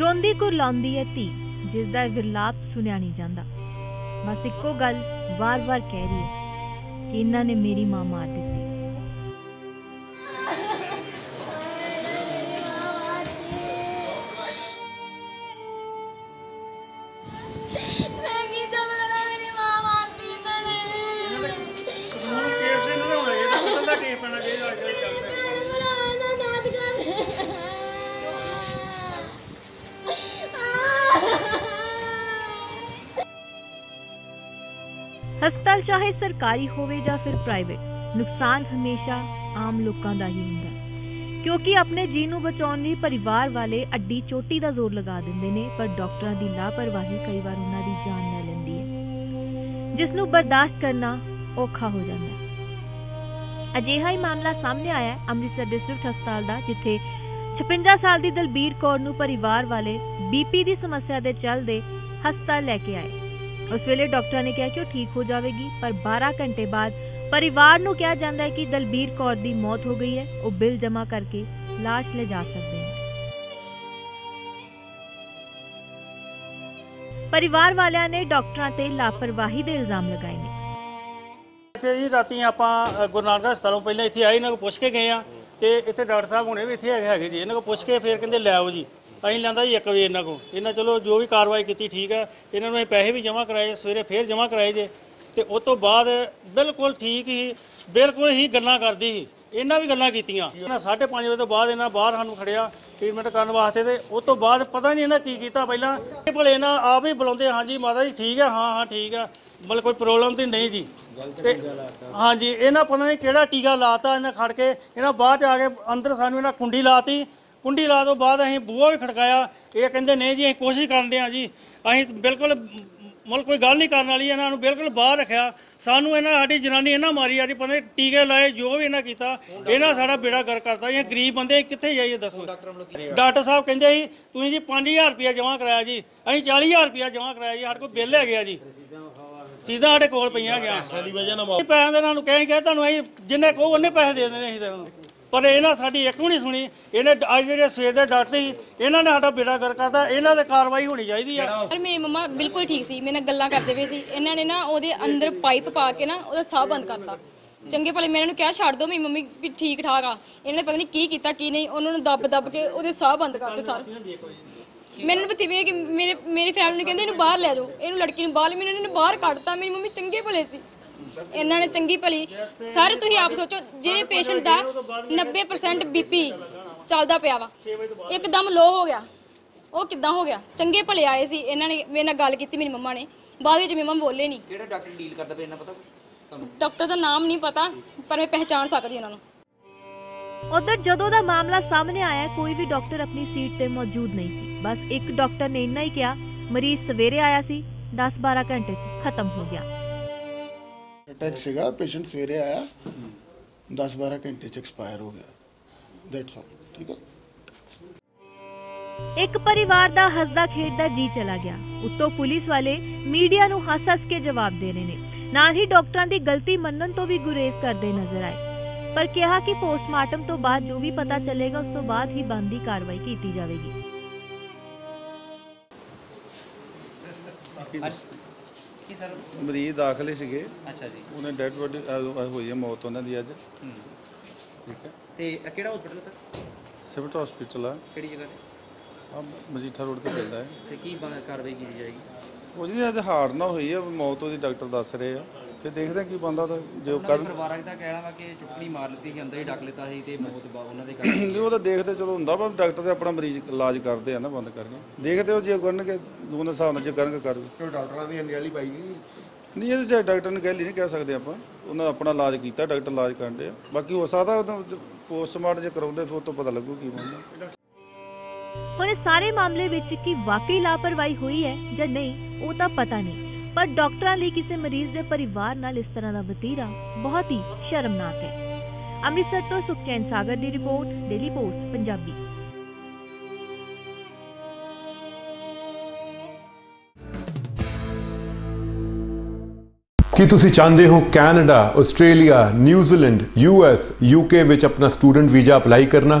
ਰੋਂਦੀ ਕੁਰਲਾਉਂਦੀ ਹੈ ਧੀ ਜਿਸ ਦਾ ਵਿਰਲਾਪ ਸੁਣਿਆ ਨਹੀਂ ਜਾਂਦਾ। ਬਸ ਇੱਕੋ ਗੱਲ ਵਾਰ-ਵਾਰ ਕਹਿ ਰਹੀ ਹੈ ਕਿ ਇਹਨਾਂ ਨੇ ਮੇਰੀ ਮਾਂ ਮਾਰ ਦਿੱਤੀ। ਹਸਪਤਾਲ ਚਾਹੇ ਸਰਕਾਰੀ ਹੋਵੇ ਜਾਂ ਫਿਰ ਪ੍ਰਾਈਵੇਟ ਨੁਕਸਾਨ ਹਮੇਸ਼ਾ ਆਮ ਲੋਕਾਂ ਦਾ ਹੀ ਹੁੰਦਾ ਕਿਉਂਕਿ ਆਪਣੇ ਜੀ ਨੂੰ ਬਚਾਉਣ ਲਈ ਪਰਿਵਾਰ ਵਾਲੇ ਅੱਡੀ ਚੋਟੀ ਦਾ ਜ਼ੋਰ ਲਗਾ ਦਿੰਦੇ ਨੇ, ਪਰ ਡਾਕਟਰਾਂ ਦੀ ਲਾਪਰਵਾਹੀ ਕਈ ਵਾਰ ਉਹਨਾਂ ਦੀ ਜਾਨ ਲੈ ਲੈਂਦੀ ਹੈ। ਜਿਸ ਨੂੰ ਬਰਦਾਸ਼ਤ ਕਰਨਾ ਔਖਾ ਹੋ ਜਾਂਦਾ ਹੈ। ਅਜਿਹਾ ਹੀ ਮਾਮਲਾ ਸਾਹਮਣੇ ਆਇਆ ਅੰਮ੍ਰਿਤਸਰ ਦੇ ਡਿਸਟ੍ਰਿਕਟ ਹਸਪਤਾਲ ਦਾ, ਜਿੱਥੇ 56 ਸਾਲ ਦੀ ਦਲਬੀਰ ਕੌਰ ਨੂੰ ਪਰਿਵਾਰ ਵਾਲੇ ਬੀਪੀ ਦੀ ਸਮੱਸਿਆ ਦੇ ਚੱਲਦੇ ਹਸਪਤਾਲ ਲੈ ਕੇ ਆਏ। ਉਸ ਵੇਲੇ ਡਾਕਟਰਾਂ ਨੇ ਕਿਹਾ ਕਿ ਉਹ ਠੀਕ ਹੋ ਜਾਵੇਗੀ, ਪਰ 12 ਘੰਟੇ ਬਾਅਦ ਪਰਿਵਾਰ ਨੂੰ ਕਿਹਾ ਜਾਂਦਾ ਹੈ ਕਿ ਦਲਬੀਰ ਕੌਰ ਦੀ ਮੌਤ ਹੋ ਗਈ ਹੈ। ਉਹ ਬਿੱਲ ਜਮ੍ਹਾਂ ਕਰਕੇ ਲਾਸ਼ ਲੈ ਜਾ ਸਕਦੇ ਨੇ। ਪਰਿਵਾਰ ਵਾਲਿਆਂ ਨੇ ਡਾਕਟਰਾਂ ਤੇ ਲਾਪਰਵਾਹੀ ਦੇ ਇਲਜ਼ਾਮ ਲਗਾਏ ਨੇ। ਇੱਥੇ ਜੀ ਰਾਤੀ ਆਪਾਂ ਗੁਰੂ ਨਾਨਕ ਹਸਪਤਾਲੋਂ ਪਹਿਲਾਂ ਇੱਥੇ ਆਏ, ਇਹਨਾਂ ਕੋਲ ਪੁੱਛ ਕੇ ਗਏ ਆ। ਤੇ ਇੱਥੇ ਡਾਕਟਰ ਸਾਹਿਬ ਹੁਣੇ ਵੀ ਇੱਥੇ ਹੈਗੇ ਹੈਗੇ ਜੀ, ਇਹਨਾਂ ਕੋਲ ਪੁੱਛ ਕੇ ਫਿਰ ਕਹਿੰਦੇ ਲੈ ਆਓ ਜੀ। ਅਸੀਂ ਲੈਂਦਾ ਜੀ 1 ਵਜੇ ਇਹਨਾਂ ਕੋਲ। ਇਹਨਾਂ ਚਲੋ ਜੋ ਵੀ ਕਾਰਵਾਈ ਕੀਤੀ ਠੀਕ ਹੈ। ਇਹਨਾਂ ਨੂੰ ਅਸੀਂ ਪੈਸੇ ਵੀ ਜਮ੍ਹਾਂ ਕਰਾਏ ਸਵੇਰੇ ਫੇਰ ਜਮ੍ਹਾਂ ਕਰਾਏ ਜੇ। ਤੇ ਉਸ ਤੋਂ ਬਾਅਦ ਬਿਲਕੁਲ ਠੀਕ ਹੀ ਬਿਲਕੁਲ ਹੀ ਗੱਲਾਂ ਕਰਦੀ ਸੀ। ਇਹਨਾਂ ਵੀ ਗੱਲਾਂ ਕੀਤੀਆਂ। ਇਹਨਾਂ 5:30 ਵਜੇ ਤੋਂ ਬਾਅਦ ਇਹਨਾਂ ਬਾਹਰ ਸਾਨੂੰ ਖੜਿਆ ਟ੍ਰੀਟਮੈਂਟ ਕਰਨ ਵਾਸਤੇ ਤੇ ਉਸ ਤੋਂ ਬਾਅਦ ਪਤਾ ਨਹੀਂ ਇਹਨਾਂ ਕੀ ਕੀਤਾ ਪਹਿਲਾਂ। ਇਹ ਭਲੇ ਇਹਨਾਂ ਆਪ ਹੀ ਬੁਲਾਉਂਦੇ ਹਾਂਜੀ ਮਾਤਾ ਜੀ ਠੀਕ ਹੈ ਹਾਂ ਹਾਂ ਠੀਕ ਹੈ। ਮਤਲਬ ਕੋਈ ਪ੍ਰੋਬਲਮ ਤੇ ਨਹੀਂ ਜੀ। ਤੇ ਹਾਂਜੀ ਇਹਨਾਂ ਪਤਾ ਨਹੀਂ ਕਿਹੜਾ ਟੀਕਾ ਲਾਤਾ ਇਹਨਾਂ ਖੜ ਕੇ। ਇਹਨਾਂ ਬਾਅਦ ਚ ਆ ਕੇ ਅੰਦਰ ਸਾਨੂੰ ਇਹਨਾਂ ਕੁੰਡੀ ਲਾਤੀ। ਕੁੰਡੀ ਲਾ ਤੋਂ ਬਾਅਦ ਅਸੀਂ ਬੂਹਾ ਵੀ ਖੜਕਾਇਆ। ਇਹ ਕਹਿੰਦੇ ਨਹੀਂ ਜੀ ਅਸੀਂ ਕੋਸ਼ਿਸ਼ ਕਰਨ ਦੇ ਆ ਜੀ। ਅਸੀਂ ਬਿਲਕੁਲ ਮਤਲਬ ਕੋਈ ਗੱਲ ਨਹੀਂ ਕਰਨ ਵਾਲੀ ਇਹਨਾਂ ਨੂੰ ਬਿਲਕੁਲ ਬਾਹਰ ਰੱਖਿਆ। ਸਾਨੂੰ ਇਹਨਾਂ ਸਾਡੀ ਜਨਾਨੀ ਇਹਨਾਂ ਮਾਰੀ ਆ ਜੀ ਪਤਾ ਨਹੀਂ ਟੀਕੇ ਲਾਏ ਜੋ ਵੀ ਇਹਨਾਂ ਕੀਤਾ। ਇਹਨਾਂ ਸਾਡਾ ਬੇੜਾ ਗਰ ਕਰਤਾ ਇਹ ਗਰੀਬ ਬੰਦੇ ਕਿੱਥੇ ਜਾਈਏ ਦੱਸੋ? ਡਾਕਟਰ ਸਾਹਿਬ ਕਹਿੰਦੇ ਸੀ ਤੁਸੀਂ ਜੀ 5000 ਰੁਪਇਆ ਜਮ੍ਹਾਂ ਕਰਾਇਆ ਜੀ। ਅਸੀਂ 40000 ਰੁਪਇਆ ਜਮ੍ਹਾਂ ਕਰਾਇਆ ਜੀ ਸਾਡੇ ਕੋਲ ਬਿੱਲ ਹੈ ਗਿਆ ਜੀ। ਸਿੱਧਾ ਸਾਡੇ ਕੋਲ ਪਈਆਂ ਗਿਆ। ਸਾਡੀ ਵਜ੍ਹਾ ਨਾਲ ਪੈਸੇ ਦੇ ਇਹਨਾਂ ਨੂੰ ਕਹੇ ਕਿ ਤੁਹਾਨੂੰ ਅਸੀਂ ਜਿੰਨੇ ਕਹੋ ਉਹਨੇ ਪੈਸੇ ਦੇ ਦੇਣੇ ਅਸੀਂ ਤੈਨੂੰ। ਪਰ ਇਹਨਾਂ ਸਾਡੀ ਇੱਕ ਵੀ ਨਹੀਂ ਸੁਣੀ। ਇਹਨੇ ਅੱਜ ਜਿਹੜੇ ਸਵੇਰ ਦੇ ਡਾਕਟਰ ਸੀ, ਇਹਨਾਂ ਨੇ ਸਾਡਾ ਬੇੜਾ ਕਰ ਕਰਤਾ। ਇਹਨਾਂ ਤੇ ਕਾਰਵਾਈ ਹੋਣੀ ਚਾਹੀਦੀ ਆ। ਪਰ ਮੇਰੀ ਮੰਮਾ ਬਿਲਕੁਲ ਠੀਕ ਸੀ। ਮੇਰੇ ਨਾਲ ਗੱਲਾਂ ਕਰਦੇ ਪਏ ਸੀ। ਇਹਨਾਂ ਨੇ ਨਾ ਉਹਦੇ ਅੰਦਰ ਪਾਈਪ ਪਾ ਕੇ ਨਾ ਉਹਦਾ ਸਾਹ ਬੰਦ ਕਰਤਾ। ਚੰਗੇ ਭਲੇ ਮੈਂ ਇਹਨਾਂ ਨੂੰ ਕਿਹਾ, ਛੱਡ ਦੋ ਮੇਰੀ ਮੰਮੀ ਵੀ ਠੀਕ ਠਾਕ ਆ। ਇਹਨਾਂ ਨੇ ਪਤਾ ਨਹੀਂ ਕੀ ਕੀਤਾ, ਕੀ ਨਹੀਂ। ਉਹਨਾਂ ਨੂੰ ਦੱਬ ਦੱਬ ਕੇ ਉਹਦੇ ਸਾਹ ਬੰਦ ਕਰਤੇ ਸਾਰੇ। ਮੈਨੂੰ ਪਤਾ ਵੀ ਕਿ ਮੇਰੇ, ਮੇਰੀ ਫੈਮਿਲੀ ਨੂੰ ਕਹਿੰਦੇ ਇਹਨੂੰ ਬਾਹਰ ਲੈ ਜਾਓ। ਇਹਨੂੰ ਲੜਕੀ ਨੂੰ ਬਾਹਰ, ਮੈਨੂੰ ਇਹਨਾਂ ਨੇ ਬਾਹਰ ਕੱਢਤਾ। ਮੇਰੀ ਮੰਮੀ ਚੰਗੇ ਭਲੇ ਸੀ। ਇਹਨਾਂ ਨੇ ਚੰਗੀ ਭਲੀ ਸਾਰੇ ਤੁਸੀਂ ਆਪ ਸੋਚੋ ਜਿਹੜੇ ਪੇਸ਼ੈਂਟ ਦਾ 90% ਬੀਪੀ ਚੱਲਦਾ ਪਿਆ ਵਾ ਇੱਕਦਮ ਲੋ ਹੋ ਗਿਆ। ਉਹ ਕਿੱਦਾਂ ਹੋ ਗਿਆ? ਚੰਗੇ ਭਲੇ ਆਏ ਸੀ ਇਹਨਾਂ ਨੇ ਮੇਰੇ ਨਾਲ ਗੱਲ ਕੀਤੀ ਮੇਰੀ ਮੰਮਾ ਨੇ। ਬਾਅਦ ਵਿੱਚ ਮੇਰੀ ਮੰਮਾ ਬੋਲੇ ਨਹੀਂ ਕਿਹੜਾ ਡਾਕਟਰ ਡੀਲ ਕਰਦਾ ਪਿਆ ਇਹਨਾਂ ਪਤਾ ਤੁਹਾਨੂੰ? ਡਾਕਟਰ ਦਾ ਨਾਮ ਨਹੀਂ ਪਤਾ ਪਰ ਮੈਂ ਪਹਿਚਾਣ ਸਕਦੀ ਉਹਨਾਂ ਨੂੰ। ਉਧਰ ਜਦੋਂ ਦਾ ਮਾਮਲਾ ਸਾਹਮਣੇ ਆਇਆ ਕੋਈ ਵੀ ਡਾਕਟਰ ਆਪਣੀ ਸੀਟ ਤੇ ਮੌਜੂਦ ਨਹੀਂ ਸੀ। ਬਸ ਇੱਕ ਡਾਕਟਰ ਨੇ ਇੰਨਾ ਹੀ ਕਿਹਾ ਮਰੀਜ਼ ਸਵੇਰੇ ਆਇਆ ਸੀ 10-12 ਘੰਟੇ 'ਚ ਖਤਮ ਹੋ ਗਿਆ। ਅਟੈਕ ਸੀਗਾ ਪੇਸ਼ੈਂਟ ਸਵੇਰੇ ਆਇਆ 10-12 ਘੰਟੇ ਚ ਐਕਸਪਾਇਰ ਹੋ ਗਿਆ। ਦੈਟਸ ਆਲ ਠੀਕ ਹੈ ਇੱਕ ਪਰਿਵਾਰ ਦਾ ਹੱਸਦਾ ਖੇਡਦਾ ਜੀ ਚਲਾ ਗਿਆ। ਉੱਤੋਂ ਪੁਲਿਸ ਵਾਲੇ ਮੀਡੀਆ ਨੂੰ ਹੱਸ-ਹੱਸ ਕੇ ਜਵਾਬ ਦੇ ਰਹੇ ਨੇ। ਨਾਲ ਹੀ ਡਾਕਟਰਾਂ ਦੀ ਗਲਤੀ ਮੰਨਣ ਤੋਂ ਵੀ ਗੁਰੇਜ਼ ਕਰਦੇ ਨਜ਼ਰ ਆਏ। ਪਰ ਕਿਹਾ ਕਿ ਪੋਸਟਮਾਰਟਮ ਤੋਂ ਬਾਅਦ ਜੋ ਵੀ ਪਤਾ ਚੱਲੇਗਾ ਉਸ ਤੋਂ ਬਾਅਦ ਹੀ ਬਣਦੀ ਕਾਰਵਾਈ ਕੀਤੀ ਜਾਵੇਗੀ। ਕੀ ਸਰ? ਮਰੀਜ਼ ਦਾਖਲੇ ਸੀਗੇ। ਅੱਛਾ ਜੀ। ਉਹਨੇ ਡੈਡ ਬੋਡੀ ਹੋਈ ਹੈ ਮੌਤ ਉਹਨਾਂ ਦੀ ਅੱਜ। ਹੂੰ। ਠੀਕ ਹੈ। ਤੇ ਇਹ ਕਿਹੜਾ ਹਸਪੀਟਲ ਸਰ? ਸਿਵਲ ਹਸਪੀਟਲ ਆ। ਕਿਹੜੀ ਜਗ੍ਹਾ ਤੇ? ਆਹ ਮਜੀਠਾ ਰੋਡ ਤੇ ਪੈਂਦਾ ਹੈ। ਤੇ ਕੀ ਬਾ- ਕਾਰਵਾਈ ਕੀਤੀ ਜਾਏਗੀ? ਉਹਦੀ ਅੱਜ ਹਾਰਟ ਨਾ ਹੋਈ ਹੈ ਮੌਤ ਉਹਦੀ ਡਾਕਟਰ ਦੱਸ ਰਹੇ ਆ। ਫਿਰ ਦੇਖਦੇ ਆ ਕੀ ਬੰਦਾ ਤਾਂ ਜੋ ਉਹਨਾਂ ਦੇ ਕਰਨ ਪਰਿਵਾਰਾਂ ਦਾ ਕਹਿਣਾ ਵਾ ਕਿ ਚੁਟਕਣੀ ਮਾਰ ਲਿੱਤੀ ਸੀ ਅੰਦਰ ਹੀ ਡੱਕ ਲਿੱਤਾ ਸੀ ਤੇ ਮੌਤ ਬਾ ਉਹਨਾਂ ਦੇ ਕਰ ਨਹੀਂ ਉਹ ਤਾਂ ਦੇਖਦੇ ਚਲੋ ਹੁੰਦਾ ਵਾ ਡਾਕਟਰ ਤੇ ਆਪਣਾ ਮਰੀਜ਼ ਇਲਾਜ ਕਰਦੇ ਆ ਨਾ ਬੰਦ ਕਰਕੇ। ਦੇਖਦੇ ਹੋ ਜੇ ਕਰਨਗੇ ਦੋਨੇ ਹਿਸਾਬ ਨਾਲ ਜੇ ਕਰਨਗੇ ਕਰ ਡਾਕਟਰਾਂ ਦੀ ਅਨਿਆਲੀ ਪਾਈ ਗਈ। ਨਹੀਂ ਇਹਦੇ ਚ ਡਾਕਟਰ ਨੂੰ ਕਹਿ ਲਈ ਨਹੀਂ ਕਹਿ ਸਕਦੇ ਆਪਾਂ। ਉਹਨਾਂ ਨੇ ਆਪਣਾ ਇਲਾਜ ਕੀਤਾ ਡਾਕਟਰ ਇਲਾਜ ਕਰਦੇ ਆ। ਬਾਕੀ ਹੋ ਸਕਦਾ ਪੋਸਟਮਾਰਟਮ ਜੇ ਕਰਾਉਂਦੇ ਫਿਰ ਉਹ ਤੋਂ ਪਤਾ ਲੱਗੂ ਕੀ ਬਣਦਾ। ਹੁਣ ਇਸ ਸਾਰੇ ਮਾਮਲੇ ਵਿੱਚ ਕੀ ਵਾਕਈ ਲਾਪਰਵਾਹੀ ਹੋਈ ਹੈ ਜਾਂ ਨਹੀਂ ਉਹ ਤਾਂ ਪਤਾ ਨਹੀਂ। ਪਰ ਡਾਕਟਰਾਂ ਲਈ ਕਿਸੇ ਮਰੀਜ਼ ਦੇ ਪਰਿਵਾਰ ਨਾਲ ਇਸ ਤਰ੍ਹਾਂ ਦਾ ਵਤੀਰਾ ਬਹੁਤ ਹੀ ਸ਼ਰਮਨਾਕ ਹੈ। ਅੰਮ੍ਰਿਤਸਰ ਤੋਂ ਸੁਖਚੈਨ ਸਾਗਰ ਦੀ ਰਿਪੋਰਟ, ਡੇਲੀ ਪੋਸਟ, ਪੰਜਾਬੀ। ਕੀ ਤੁਸੀਂ ਚਾਹੁੰਦੇ ਹੋ Canada, Australia, New Zealand US UK ਵਿੱਚ ਆਪਣਾ ਸਟੂਡੈਂਟ ਵੀਜ਼ਾ ਅਪਲਾਈ ਕਰਨਾ?